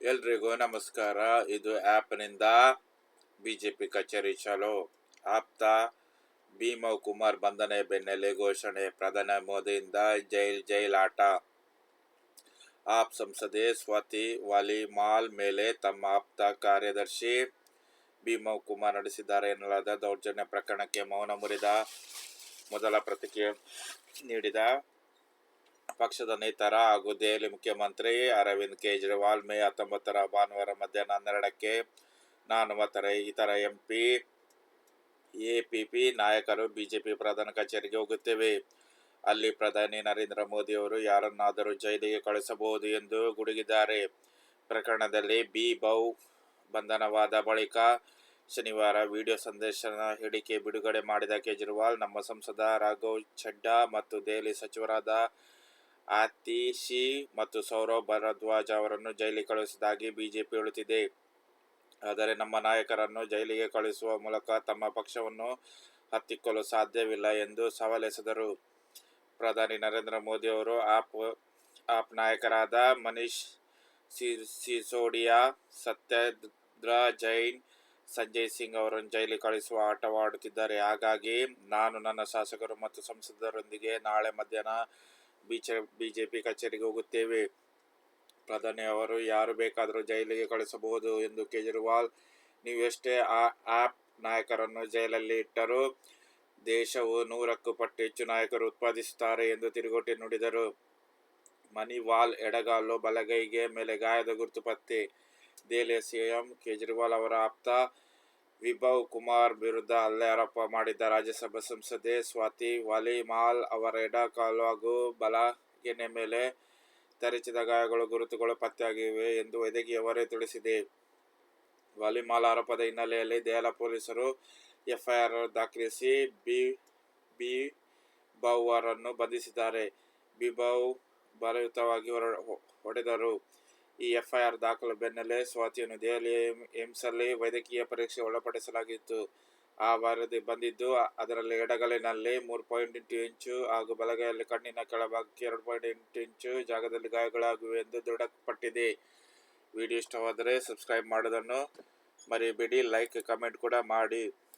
ಎಲ್ರಿಗೂ ನಮಸ್ಕಾರ. ಇದು ಆ್ಯಪ್ನಿಂದ ಬಿ ಜೆ ಪಿ ಕಚೇರಿ ಚಾಲೋ ಆಪ್ತ ಭೀಮವ್ ಕುಮಾರ್ ಬಂಧನೆ ಬೆನ್ನೆಲೆ ಘೋಷಣೆ. ಪ್ರಧಾನಿ ಮೋದಿಯಿಂದ ಜೈಲ್ ಜೈಲ್ ಆಟ. ಆಪ್ ಸಂಸದೆ ಸ್ವಾತಿ ವಾಲಿಮಾಲ್ ಮೇಲೆ ತಮ್ಮ ಆಪ್ತ ಕಾರ್ಯದರ್ಶಿ ಭೀಮವ್ ಕುಮಾರ್ ನಡೆಸಿದ್ದಾರೆ ಎನ್ನಲಾದ ದೌರ್ಜನ್ಯ ಪ್ರಕರಣಕ್ಕೆ ಮೌನ ಮುರಿದ ಮೊದಲ ಪ್ರತಿಕ್ರಿಯೆ ನೀಡಿದ ಪಕ್ಷದ ನೇತಾರ ಹಾಗೂ ದೆಹಲಿ ಮುಖ್ಯಮಂತ್ರಿ ಅರವಿಂದ್ ಕೇಜ್ರಿವಾಲ್ ಮೇ ಹತ್ತೊಂಬತ್ತರ ಭಾನುವಾರ ಮಧ್ಯಾಹ್ನ ಹನ್ನೆರಡಕ್ಕೆ ನಾನು ಮತ್ತರ ಇತರ ಎಂಪಿ, ಎಪಿಪಿ ನಾಯಕರು ಬಿಜೆಪಿ ಪ್ರಧಾನ ಕಚೇರಿಗೆ ಹೋಗುತ್ತೇವೆ. ಅಲ್ಲಿ ಪ್ರಧಾನಿ ನರೇಂದ್ರ ಮೋದಿ ಅವರು ಯಾರನ್ನಾದರೂ ಜೈಲಿಗೆ ಕಳಿಸಬಹುದು ಎಂದು ಗುಡುಗಿದ್ದಾರೆ. ಪ್ರಕರಣದಲ್ಲಿ ಬಿ. ಬೌ ಬಂಧನವಾದ ಬಳಿಕ ಶನಿವಾರ ವಿಡಿಯೋ ಸಂದೇಶ ಹೇಳಿಕೆ ಬಿಡುಗಡೆ ಮಾಡಿದ ಕೇಜ್ರಿವಾಲ್, ನಮ್ಮ ಸಂಸದ ರಾಘವ್ ಚಡ್ಡಾ ಮತ್ತು ದೆಹಲಿ ಸಚಿವರಾದ ಆತಿಶಿ ಮತ್ತು ಸೌರವ್ ಭರದ್ವಾಜ್ ಅವರನ್ನು ಜೈಲಿಗೆ ಕಳುಹಿಸಿದಾಗಿ ಬಿಜೆಪಿ ಹೇಳುತ್ತಿದೆ. ಆದರೆ ನಮ್ಮ ನಾಯಕರನ್ನು ಜೈಲಿಗೆ ಕಳುಹಿಸುವ ಮೂಲಕ ತಮ್ಮ ಪಕ್ಷವನ್ನು ಹತ್ತಿಕ್ಕಲು ಸಾಧ್ಯವಿಲ್ಲ ಎಂದು ಸವಾಲೆಸೆದರು. ಪ್ರಧಾನಿ ನರೇಂದ್ರ ಮೋದಿ ಅವರು ಆಪ್ ಆಪ್ ನಾಯಕರಾದ ಮನೀಶ್ ಸಿಸೋಡಿಯಾ, ಸತ್ಯೇಂದ್ರ ಜೈನ್, ಸಂಜಯ್ ಸಿಂಗ್ ಅವರನ್ನು ಜೈಲಿಗೆ ಕಳಿಸುವ ಆಟವಾಡುತ್ತಿದ್ದಾರೆ. ಹಾಗಾಗಿ ನಾನು ನನ್ನ ಶಾಸಕರು ಮತ್ತು ಸಂಸದರೊಂದಿಗೆ ನಾಳೆ ಮಧ್ಯಾಹ್ನ ಬಿಜೆಪಿ ಕಚೇರಿಗೆ ಹೋಗುತ್ತೇವೆ. ಪ್ರಧಾನಿ ಅವರು ಯಾರು ಬೇಕಾದರೂ ಜೈಲಿಗೆ ಕಳಿಸಬಹುದು ಎಂದು ಕೇಜ್ರಿವಾಲ್. ನೀವು ಆ ಆಪ್ ನಾಯಕರನ್ನು ಜೈಲಲ್ಲಿ ಇಟ್ಟರೂ ದೇಶವು ನೂರಕ್ಕೂ ಪಟ್ಟು ಹೆಚ್ಚು ನಾಯಕರು ಉತ್ಪಾದಿಸುತ್ತಾರೆ ಎಂದು ತಿರುಗೋಟಿ ನುಡಿದರು. ಮಣಿವಾಲ್ ಎಡಗಾಲು ಬಲಗೈಗೆ ಮೇಲೆ ಗಾಯದ ಗುರುತು ಪತ್ತೆ. ದೆಹಲಿಯ ಸಿಎಂ ಕೇಜ್ರಿವಾಲ್ ಅವರ ಆಪ್ತ ವಿಭವ್ ಕುಮಾರ್ ವಿರುದ್ಧ ಹಲ್ಲೆ ಆರೋಪ ಮಾಡಿದ್ದ ರಾಜ್ಯಸಭಾ ಸಂಸದೆ ಸ್ವಾತಿ ವಾಲಿಮಾಲ್ ಅವರ ಎಡಕಾಲು ಹಾಗೂ ಬಲಗೆನೆ ಮೇಲೆ ತರಿಚಿದ ಗಾಯಗಳು ಗುರುತುಗಳು ಪತ್ತೆಯಾಗಿವೆ ಎಂದು ವೈದ್ಯಕೀಯವರೇ ತಿಳಿಸಿದೆ. ವಾಲಿಮಾಲ್ ಆರೋಪದ ಹಿನ್ನೆಲೆಯಲ್ಲಿ ದೆಹಲ ಪೊಲೀಸರು ಎಫ್ಐಆರ್ ದಾಖಲಿಸಿ ಬಿ ಬಿ ಅವರನ್ನು ಬಂಧಿಸಿದ್ದಾರೆ. ಬಿಬೌ ಬಲಯುತವಾಗಿ ಹೊಡೆದರು. ಈ ಎಫ್ಐಆರ್ ದಾಖಲು ಬೆನ್ನಲ್ಲೇ ಸ್ವಾತಿಯನ್ನು ದೆಹಲಿಯ ಏಮ್ಸಲ್ಲಿ ವೈದ್ಯಕೀಯ ಪರೀಕ್ಷೆ ಒಳಪಡಿಸಲಾಗಿತ್ತು. ಆ ವರದಿ ಬಂದಿದ್ದು, ಅದರಲ್ಲಿ ಎಡಗಲಿನಲ್ಲಿ ಮೂರು ಪಾಯಿಂಟ್ ಎಂಟು ಇಂಚು ಹಾಗೂ ಬಲಗೈಯಲ್ಲಿ ಕಣ್ಣಿನ ಕೆಳಭಾಗಕ್ಕೆ ಎರಡು ಪಾಯಿಂಟ್ ಎಂಟು ಇಂಚು ಜಾಗದಲ್ಲಿ ಗಾಯಗಳಾಗಿವೆ ಎಂದು ದೃಢಪಟ್ಟಿದೆ. ವಿಡಿಯೋ ಇಷ್ಟವಾದರೆ ಸಬ್ಸ್ಕ್ರೈಬ್ ಮಾಡೋದನ್ನು ಮರಿಬೇಡಿ, ಲೈಕ್, ಕಮೆಂಟ್ ಕೂಡ ಮಾಡಿ.